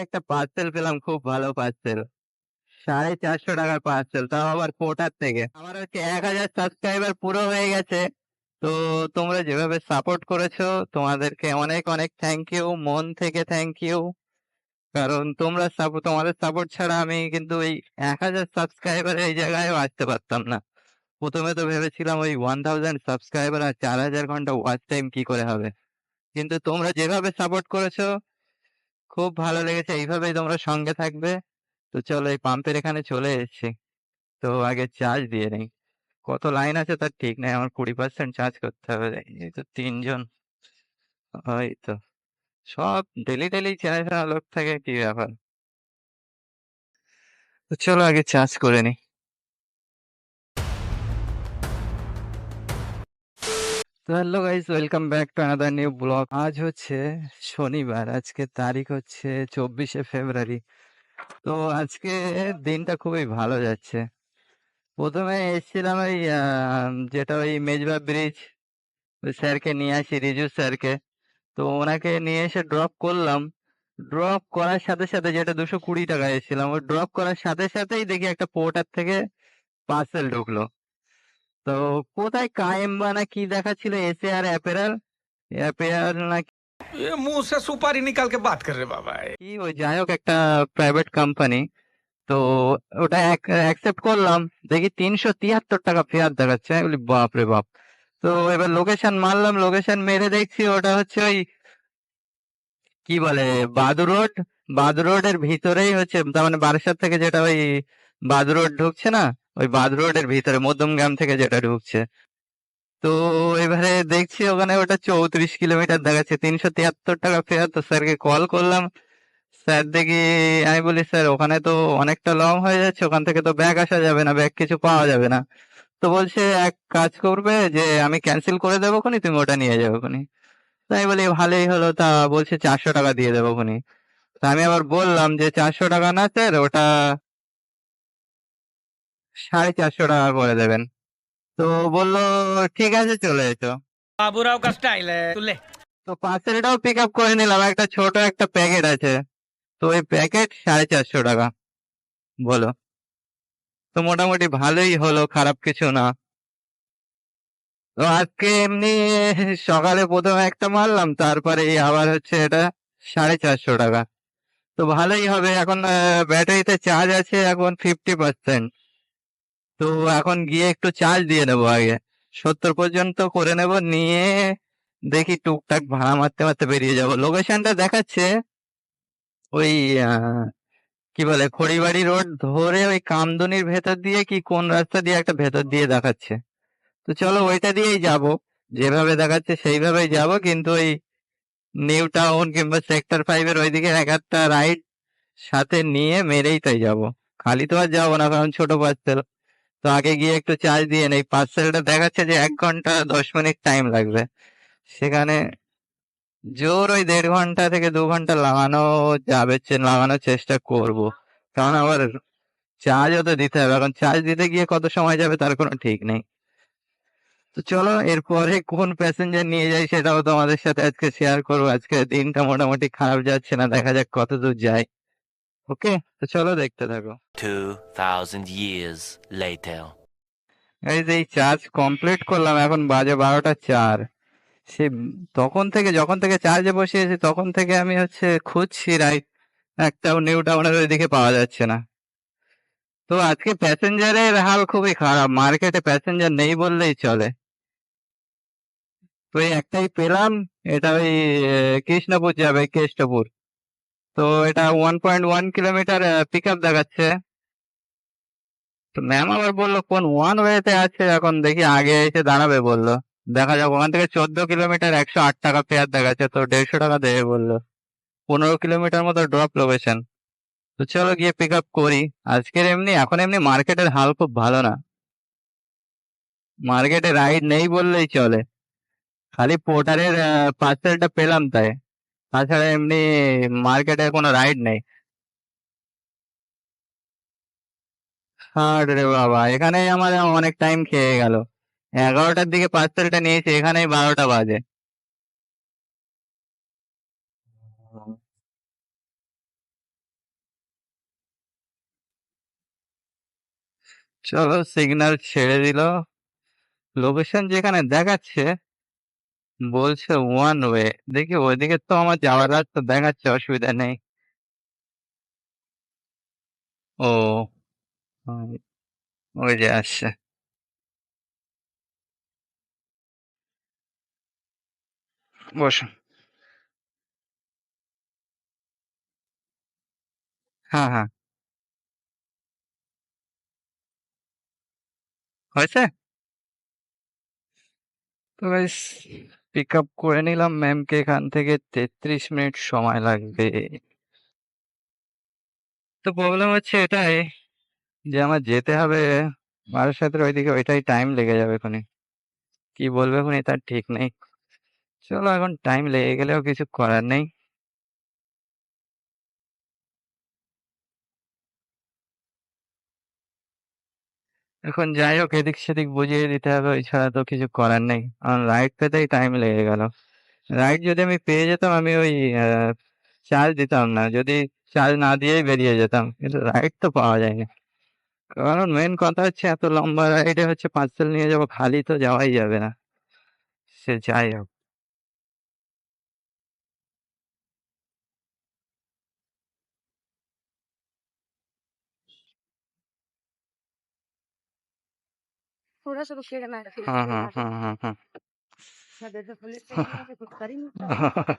একটা পার্সেল পেলাম, খুব ভালো পার্সেল সাড়ে চারশো টাকার পার্সেল তাও আবার কোটার থেকে। আমার হচ্ছে এক হাজার সাবস্ক্রাইবার পুরো হয়ে গেছে। তো তোমরা যেভাবে সাপোর্ট করেছ, তোমাদেরকে অনেক অনেক থ্যাংক ইউ মন থেকে থ্যাংক ইউ কারণ তোমরা সাপোর্ট তোমাদের সাপোর্ট ছাড়া আমি কিন্তু এই এক হাজার সাবস্ক্রাইবার এই জায়গায় আসতে পারতাম না। প্রথমে তো ভেবেছিলাম ওই ওয়ান থাউজেন্ড সাবস্ক্রাইবার আর চার হাজার ঘণ্টা ওয়াচ টাইম কি করে হবে। কিন্তু তোমরা যেভাবে সাপোর্ট করেছ খুব ভালো লেগেছে। এইভাবেই তোমরা সঙ্গে থাকবে। তো চলো এই পাম্পের এখানে চলে এসেছি। তো আগে চার্জ দিয়ে নেই। কত লাইন আছে তার ঠিক নাই। আমার কুড়ি পার্সেন্ট চার্জ করতে হবে। এই তো তিনজন। ওই তো। সব ডেলি ডেলি চেনাশোনা লোক থাকে, কি ব্যাপার? তো চলো আগে চার্জ করে নি তো hello guys, welcome back to another new blog. আজ হচ্ছে শনিবার, আজকে তারিখ হচ্ছে চব্বিশে ফেব্রুয়ারি। তো আজকে দিনটা খুবই ভালো যাচ্ছে। প্রথমে এসেছিলাম ওই যেটা ওই মেজবা ব্রিজ স্যারকে নিয়ে আসি, রিজু স্যারকে। তো ওনাকে নিয়ে এসে ড্রপ করলাম। ড্রপ করার সাথে সাথে যেটা দুশো কুড়ি টাকা এসেছিলাম, ওই ড্রপ করার সাথে সাথেই দেখি একটা পোর্টার থেকে পার্সেল ঢুকলো। তো কোথায় কায়েম বা না কি দেখাচ্ছিল এসে আর অ্যাপেরাল অ্যাপেরাল না মুসে সুপারি নিকালকে বাত কর রে বাবা। কি ওই যাই হোক একটা প্রাইভেট কোম্পানি তো ওটা অ্যাকসেপ্ট করলাম। দেখি তিনশো তিয়াত্তর টাকা ফেয়ার দেখাচ্ছে। বলি বাপ রে বাপ। তো এবার লোকেশন মারলাম লোকেশন মেরে দেখছি ওটা হচ্ছে ওই কি বলে বাদু রোড। বাদু রোডের ভিতরেই হচ্ছে তার মানে বারাসাত থেকে যেটা ওই বাদু রোড ঢুকছে না ওই বাদু রোডের ভিতরে মধ্যমগ্রাম থেকে যেটা ঢুকছে। তো এবারে দেখছি ওখানে ওটা চৌত্রিশ কিলোমিটার দেখাচ্ছে, তিনশো তিয়াত্তর টাকা ফেয়ার তো স্যারকে কল করলাম। স্যার দেখি, আমি বলি, স্যার, ওখানে তো অনেকটা লং হয়ে যাচ্ছে, ওখান থেকে তো ব্যাগ আসা যাবে না, ব্যাগ কিছু পাওয়া যাবে না। তো বলছে, এক কাজ করবে যে, আমি ক্যান্সেল করে দেবো খুনি, তুমি ওটা নিয়ে যাব খুনি। তাই বলি, ভালোই হলো, তা বলছে চারশো টাকা দিয়ে দেবো খুনি। তা আমি আবার বললাম যে, চারশো টাকা না স্যার, ওটা সাড়ে চারশো টাকা করে দেবেন। তো বলল ঠিক আছে চলে এসো। বাবুরাও কাজটা আইলে তুলে। তো পার্সেলটাও পিক আপ করে নিলাম। একটা ছোট একটা প্যাকেট আছে। তো ওই প্যাকেট সাড়ে চারশো টাকা। বলো। তো মোটামুটি ভালোই হলো খারাপ কিছু না। তো আজকে এমনি সকালে প্রথমে একটা মারলাম তারপরে আবার হচ্ছে এটা সাড়ে চারশো টাকা। তো ভালোই হবে। এখন ব্যাটারিতে চার্জ আছে এখন ফিফটি পার্সেন্ট তো এখন গিয়ে একটু চার্জ দিয়ে নেব আগে। সত্তর পর্যন্ত করে নেব, নিয়ে দেখি টুকটাক ভাড়া মারতে মারতে বেরিয়ে যাব। লোকেশনটা দেখাচ্ছে ওই কি বলে, খড়িবাড়ি রোড ধরে ওই কামদুনির ভেতর দিয়ে কি কোন রাস্তা দিয়ে একটা ভেতর দিয়ে দেখাচ্ছে। তো চলো ওইটা দিয়েই যাব। যেভাবে দেখাচ্ছে সেইভাবেই যাব, কিন্তু ওই নিউ টাউন কিংবা সেক্টর ফাইভের ওইদিকে এক একটা রাইড সাথে নিয়ে মেরেই তাই যাব। খালি তো আর যাব না, কারণ ছোট পার্সেল তো আগে গিয়ে একটু চার্জ দিয়ে নেই। পার্সেলটা দেখাচ্ছে যে এক ঘণ্টা দশ মিনিট টাইম লাগবে। সেখানে জোর ওই দেড় ঘণ্টা থেকে দু ঘণ্টা লাগানো যাবে লাগানোর চেষ্টা করব। কারণ আবার চার্জও তো দিতে হবে। এখন চার্জ দিতে গিয়ে কত সময় যাবে তার কোনো ঠিক নেই। তো চলো, এরপরে কোন প্যাসেঞ্জার নিয়ে যাই সেটাও তোমাদের সাথে আজকে শেয়ার করব। আজকে দিনটা মোটামুটি খারাপ যাচ্ছে না, দেখা যাক কত দূর যায় ওকে? তো চলো দেখতে থাকো। 2,000 years later. এই যে এই চার্জ কমপ্লিট করলাম এখন বাজে বারোটা চার। সে তখন থেকে যখন থেকে চার্জে বসিয়েছি তখন থেকে আমি হচ্ছে খুঁজছি রাইট একটাও নিউ টাউনের ওইদিকে পাওয়া যাচ্ছে না। তো আজকে প্যাসেঞ্জারের হাল খুবই খারাপ মার্কেটে প্যাসেঞ্জার নেই বললেই চলে। তো এই একটাই পেলাম এটা ওই কৃষ্ণপুর যাবে কেষ্টপুর তো এটা one point one kilometre pick up দেখাচ্ছে। তো ম্যাম আবার বলল, কোন ওয়ান ওয়েতে আছে? এখন দেখি আগে এসে দাঁড়াবে বলল। দেখা যাক, ওখান থেকে চোদ্দ কিলোমিটার একশো আট টাকা ফেয়ার দেখাচ্ছে, তো দেড়শো টাকা দেবে বলল। পনেরো কিলোমিটার মতো ড্রপ লোকেশন তো চলো গিয়ে পিক আপ করি। আজকের এমনি, এখন এমনি মার্কেটের হাল খুব ভালো না। মার্কেটে রাইড নেই বললেই চলে। খালি পোর্টারের পার্সেলটা পেলাম তাই। তাছাড়া এমনি মার্কেটে কোনো রাইড নেই। হ্যাঁ রে বাবা, এখানে আমার অনেক টাইম খেয়ে গেল। এগারোটার দিকে পার্সেলটা নিয়েছি, এখানেই বারোটা বাজে। চলো সিগন্যাল ছেড়ে দিল। লোকেশন যেখানে দেখাচ্ছে বলছে ওয়ান ওয়ে দেখি ওইদিকে তো আমার যাওয়ার রাস্তা দেখাচ্ছে অসুবিধা নেই। ও ওই ওই যে আসছে। বসুন। হ্যাঁ হ্যাঁ। হয়েছে? তো গাইস পিক আপ করে নিলাম ম্যামকে এখান থেকে তেত্রিশ মিনিট সময় লাগবে। তো প্রবলেম হচ্ছে এটাই যে আমার যেতে হবে। মার সাথে ওইদিকে ওইটাই টাইম লেগে যাবে এখনই। কি বলবে এখনই তার ঠিক নেই। চলো এখন টাইম লেগে গেলেও কিছু করার নেই। এখন যাই হোক, এদিক সেদিক বুঝিয়ে দিতে হবে এছাড়া ছাড়া তো কিছু করার নেই। আমার রাইড পেতেই টাইম লেগে গেল। রাইড যদি আমি পেয়ে যেতাম, আমি ওই চার্জ দিতাম না। যদি চার্জ না দিয়েই বেরিয়ে যেতাম, কিন্তু রাইড তো পাওয়া যায়নি। কারণ মেন কথা হচ্ছে, এত লম্বা রাইডে হচ্ছে পার্সেল নিয়ে যাব, খালি তো যাওয়াই যাবে না। সে যাই হোক। थोड़ा सा रुकिएगा ना हाँ हाँ हाँ हाँ हाँ मैं जैसे पुलिस से यहाँ से कुछ कर ही नहीं सकती।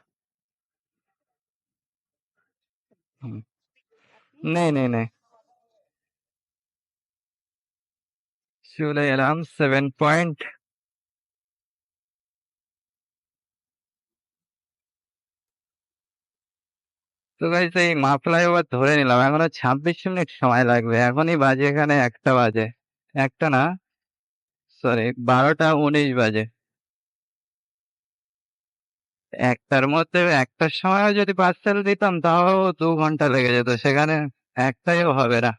हम्म, नहीं नहीं नहीं চলে এলাম সেভেন পয়েন্ট তো গাইস এই মা ফ্লাইওভার ধরে নিলাম এখনো ছাব্বিশ মিনিট সময় লাগবে এখনই বাজে এখানে একটা বাজে একটা না সরি, বারোটা উনিশ বাজে। একটার মধ্যে একটার সময় যদি পার্সেল দিতাম, তাও দু ঘণ্টা লেগে যেত। সেখানে একটাইও হবে না।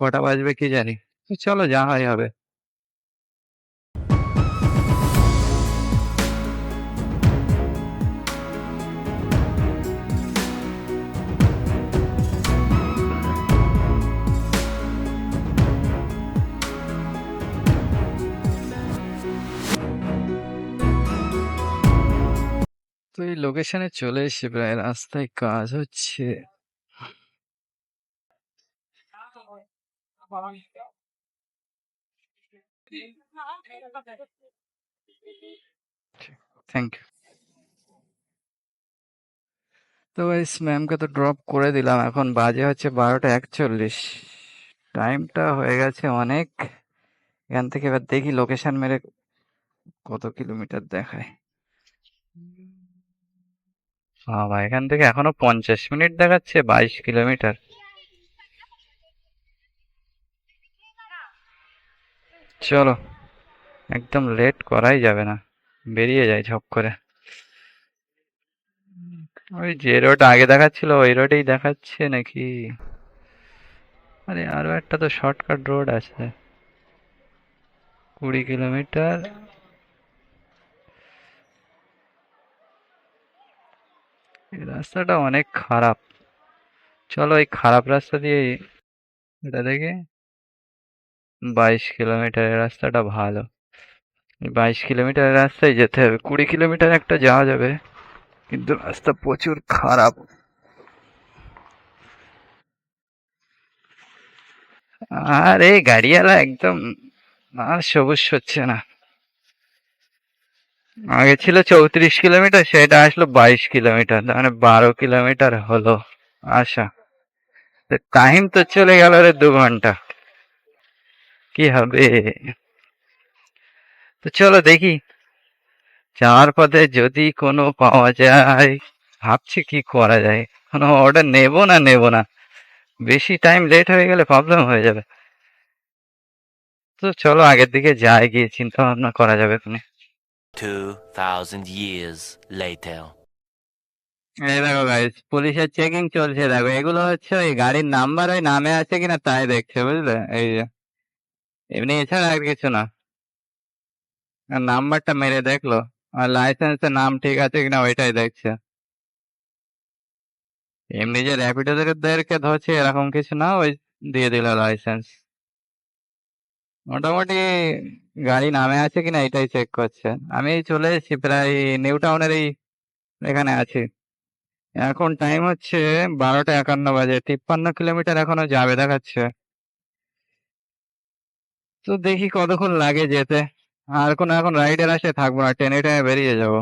কটা বাজবে কি জানি। চলো যা হয় হবে। তো লোকেশনে চলে এসে প্রায় রাস্তায় কাজ হচ্ছে। থ্যাংক ইউ তো গাইস ম্যামকে তো ড্রপ করে দিলাম। এখন বাজে হচ্ছে বারোটা একচল্লিশ। টাইমটা হয়ে গেছে অনেক। এখান থেকে এবার দেখি লোকেশন মেরে কত কিলোমিটার দেখায়। বাবা, এখান থেকে এখনও পঞ্চাশ মিনিট দেখাচ্ছে, বাইশ কিলোমিটার। চলো, একদম লেট করাই যাবে না, বেরিয়ে যায় ঝপ করে। ওই যে রোড আগে দেখাচ্ছিল, ওই রোডেই দেখাচ্ছে নাকি? আরে, আরও একটা তো শর্টকাট রোড আছে। কুড়ি কিলোমিটার। এই রাস্তাটা অনেক খারাপ। চলো এই খারাপ রাস্তা দিয়ে এটা দেখে। বাইশ কিলোমিটারের রাস্তাটা ভালো। বাইশ কিলোমিটারের রাস্তায় যেতে হবে। কুড়ি কিলোমিটার একটা যাওয়া যাবে, কিন্তু রাস্তা প্রচুর খারাপ। আর এই গাড়িওয়ালা একদম আর সবুজ হচ্ছে না। আগে ছিল চৌত্রিশ কিলোমিটার, সেটা আসলো বাইশ কিলোমিটার মানে বারো কিলোমিটার হলো। আসা টাইম তো চলে গেল রে দু ঘণ্টা। কি হবে? তো চলো দেখি, যাওয়ার পথে যদি কোনো পাওয়া যায়, ভাবছি কি করা যায়। কোনো অর্ডার নেব না নেব না। বেশি টাইম লেট হয়ে গেলে প্রবলেম হয়ে যাবে। তো চলো আগের দিকে যাই, গিয়ে চিন্তা ভাবনা করা যাবে তুমি 2,000 years later. এই দেখো গাইস পুলিশের চেকিং চলছে। দেখো এগুলো হচ্ছে ওই গাড়ির নাম্বার ওই নামে আছে কিনা তাই দেখছে বুঝলে? এই যে এমনি এছাড়া আর কিছু না। নাম্বারটা মেরে দেখল। আর লাইসেন্সের নাম ঠিক আছে কিনা ওইটাই দেখছে। এমনি যে র্যাপিডোদেরকে ধরছে এরকম কিছু না ওই দিয়ে দিল লাইসেন্স মোটামুটি গাড়ি নামে আছে কিনা এটাই চেক করছে। আমি চলে এসেছি প্রায় নিউ টাউনের এই এখানে আছি। এখন টাইম হচ্ছে বারোটা একান্ন বাজে, তিপ্পান্ন কিলোমিটার এখনও যাবে দেখাচ্ছে। তো দেখি কতক্ষণ লাগে যেতে। আর কোনো এখন রাইডের আসে থাকব না টেনে টেনে বেরিয়ে যাব।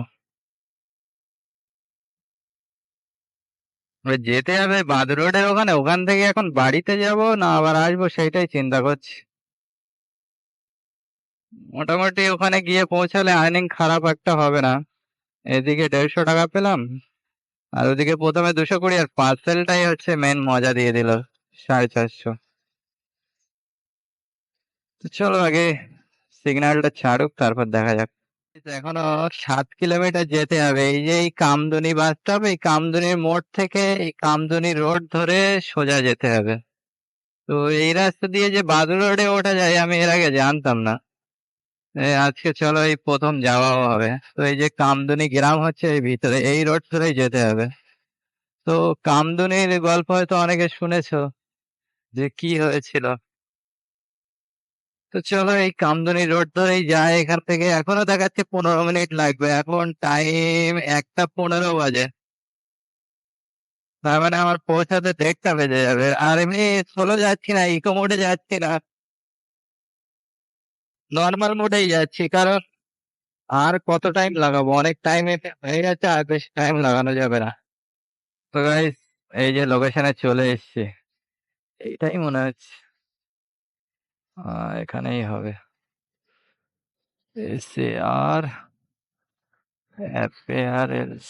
যেতে হবে বাদ রোডের ওখানে, ওখান থেকে এখন বাড়িতে যাব না আবার আসব সেইটাই চিন্তা করছি। মোটামুটি ওখানে গিয়ে পৌঁছালে আর্নিং খারাপ একটা হবে না। এদিকে দেড়শো টাকা পেলাম, আর ওদিকে প্রথমে দুশো কুড়ি আর পার্সেলটাই হচ্ছে মেন মজা দিয়ে দিল, সাড়ে চারশো। চলো আগে সিগন্যালটা ছাড়ুক, তারপর দেখা যাক। এখনও সাত কিলোমিটার যেতে হবে, এই যে এই কামদুনি বাস স্টপ এই কামদুনির মোড় থেকে এই কামদুনি রোড ধরে সোজা যেতে হবে। তো এই রাস্তা দিয়ে যে বাদুর রোডে ওঠা যায়, আমি এর আগে জানতাম না। আজকে চলো এই প্রথম যাওয়াও হবে। তো এই যে কামদুনি গ্রাম হচ্ছে এই ভিতরে, এই রোড ধরেই যেতে হবে। তো কামদুনির গল্প হয়তো অনেকে শুনেছো, যে কি হয়েছিল। তো চলো এই কামদুনি রোড ধরেই যাই এখান থেকে। এখনও দেখাচ্ছে পনেরো মিনিট লাগবে, এখন টাইম একটা পনেরো বাজে। তার মানে আমার পৌঁছাতে দেড়টা বেজে যাবে। আর এমনি সোলো যাচ্ছি না ইকো মোডে যাচ্ছি না। নর্মাল মোডেই যাচ্ছি, কারণ আর কত টাইম লাগাবো? অনেক টাইম হয়ে যাচ্ছে, আর বেশি টাইম লাগানো যাবে না। তো গাইস এই যে লোকেশনে চলে এসেছি। এইটাই মনে হচ্ছে। এখানেই হবে। এসে আর অ্যাপিয়ারেলস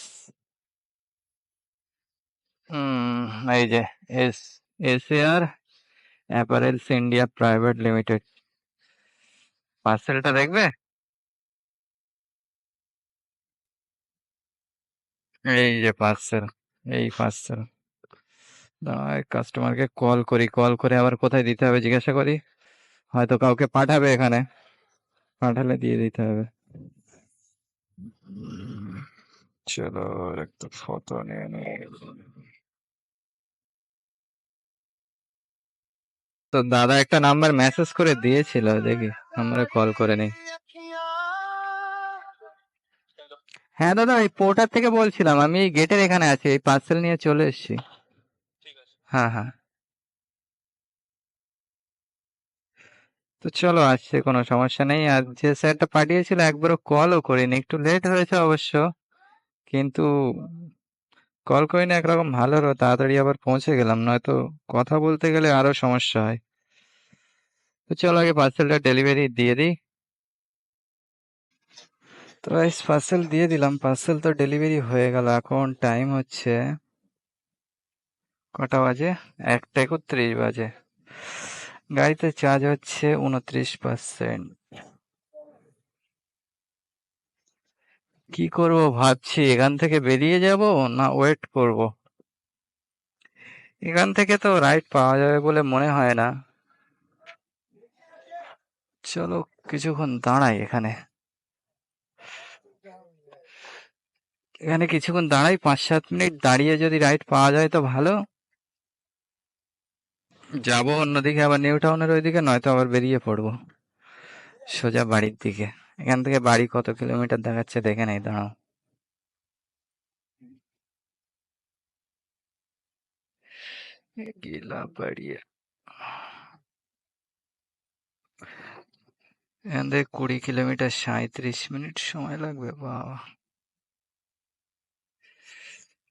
হুম, এই যে S SAR apparels India private limited পার্সেলটা দেখবে? এই যে পার্সেল, এই পার্সেল। কাস্টমারকে কল করি কল করে আবার কোথায় দিতে হবে জিজ্ঞাসা করি। হয়তো কাউকে পাঠাবে এখানে। পাঠালে দিয়ে দিতে হবে। চলো একটা ফটো নিয়ে নিই। তো দাদা একটা নাম্বার মেসেজ করে দিয়েছিল, দেখি। আমরা কল করে নিই। হ্যাঁ দাদা এই পোর্টার থেকে বলছিলাম আমি এই গেটের এখানে আছি এই পার্সেল নিয়ে চলে এসেছি। হ্যাঁ হ্যাঁ। তো চলো আসছে কোনো সমস্যা নেই। আর যে স্যারটা পাঠিয়েছিল একবারও কলও করিনি। একটু লেট হয়েছে অবশ্য কিন্তু কল করিনি একরকম ভালো হলো। তাড়াতাড়ি আবার পৌঁছে গেলাম নয়তো কথা বলতে গেলে আরও সমস্যা হয়। তো চলো আগে পার্সেলটা ডেলিভারি দিয়ে দিই। তো পার্সেল দিয়ে দিলাম। পার্সেল তো ডেলিভারি হয়ে গেল। এখন টাইম হচ্ছে কটা বাজে? একটা একত্রিশ বাজে। গাড়িতে চার্জ হচ্ছে উনত্রিশ পার্সেন্ট কি করব ভাবছি, এখান থেকে বেরিয়ে যাব না ওয়েট করব? এখান থেকে তো রাইড পাওয়া যাবে বলে মনে হয় না। চলো কিছুক্ষণ দাঁড়াই এখানে। এখানে কিছুক্ষণ দাঁড়াই পাঁচ সাত মিনিট দাঁড়িয়ে যদি রাইড পাওয়া যায় তো ভালো। যাব অন্যদিকে, আবার নিউ টাউনের ওইদিকে, নয়তো আবার বেরিয়ে পড়ব। সোজা বাড়ির দিকে। এখান থেকে বাড়ি কত কিলোমিটার দেখাচ্ছে দেখে নেই, দাঁড়াও। গিলা বাড়িয়া। এখান থেকে কুড়ি কিলোমিটার সাঁত্রিশ মিনিট সময় লাগবে বাবা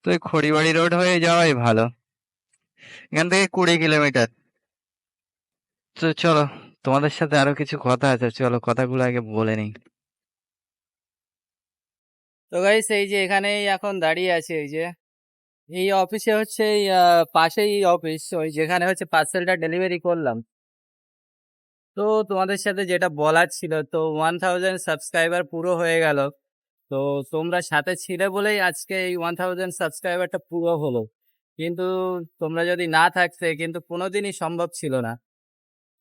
তো খড়িবাড়ি রোড হয়ে যাওয়াই ভালো। এখান থেকে কুড়ি কিলোমিটার। তো চলো, তোমাদের সাথে আরও কিছু কথা আছে, চলো কথাগুলো আগে বলে নিই। তো গাইস এই যে এখানেই এখন দাঁড়িয়ে আছে, এই যে। এই অফিসে হচ্ছে পাশেই অফিস ওই যেখানে হচ্ছে পার্সেলটা ডেলিভারি করলাম। তো তোমাদের সাথে যেটা বলার ছিল, তো ওয়ান থাউজেন্ড সাবস্ক্রাইবার পুরো হয়ে গেল। তো তোমরা সাথে ছিলে বলেই আজকে এই ওয়ান থাউজেন্ড সাবস্ক্রাইবারটা পুরো হলো। কিন্তু তোমরা যদি না থাকতে, কিন্তু কোনোদিনই সম্ভব ছিল না।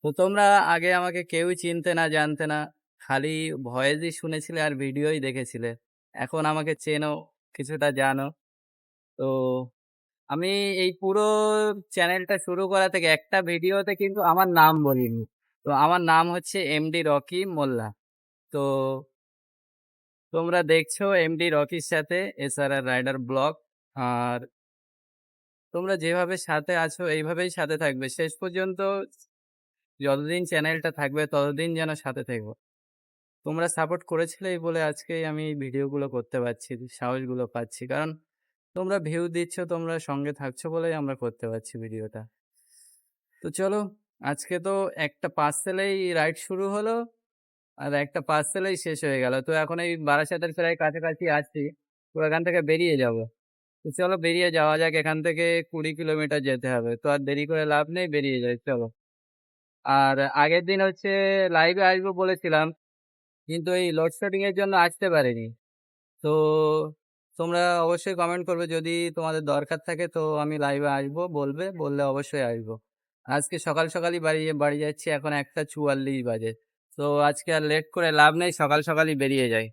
তো তোমরা আগে আমাকে কেউই চিনতে না, জানতে না, খালি ভয়েসই শুনেছিলে আর ভিডিওই দেখেছিলে। এখন আমাকে চেনো, কিছুটা জানো। তো আমি এই পুরো চ্যানেলটা শুরু করা থেকে একটা ভিডিওতে কিন্তু আমার নাম বলিনি। তো আমার নাম হচ্ছে এমডি রকি মোল্লা। তো তোমরা দেখছ এমডি রকির সাথে এসআরআর রাইডার ব্লগ। আর তোমরা যেভাবে সাথে আছো, এইভাবেই সাথে থাকবে। শেষ পর্যন্ত যতদিন চ্যানেলটা থাকবে, ততদিন যেন সাথে থাকব তোমরা সাপোর্ট করেছিলেই বলে আজকে আমি ভিডিওগুলো করতে পারছি, সাহসগুলো পাচ্ছি। কারণ তোমরা ভিউ দিচ্ছ, তোমরা সঙ্গে থাকছো বলেই আমরা করতে পারছি ভিডিওটা। তো চলো আজকে তো একটা পার্সেলেই রাইড শুরু হলো আর একটা পার্সেলেই শেষ হয়ে গেল। তো এখন এই বারাসাতের প্রায় কাছাকাছি আছি তো এখান থেকে বেরিয়ে যাব। তো চলো বেরিয়ে যাওয়া যাক, এখান থেকে কুড়ি কিলোমিটার যেতে হবে। তো আর দেরি করে লাভ নেই, বেরিয়ে যাই, চলো। আর আগের দিন হচ্ছে লাইভে আসব বলেছিলাম, কিন্তু এই লোডশেডিং এর জন্য আসতে পারিনি। তো তোমরা অবশ্যই কমেন্ট করবে যদি তোমাদের দরকার থাকে, তো আমি লাইভে আসব, বলবে, বললে অবশ্যই আসব। আজকে সকাল সকালই বাড়ি বাড়ি যাচ্ছি, এখন একটা চুয়াল্লিশ বাজে। তো আজকে আর লেট করে লাভ নেই, সকাল সকালই বেরিয়ে যাই।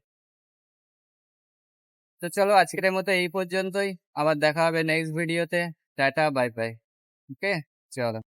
তো চলো আজকের মতো এই পর্যন্তই, আবার দেখা হবে নেক্সট ভিডিওতে টাটা বাই বাই ওকে চলো।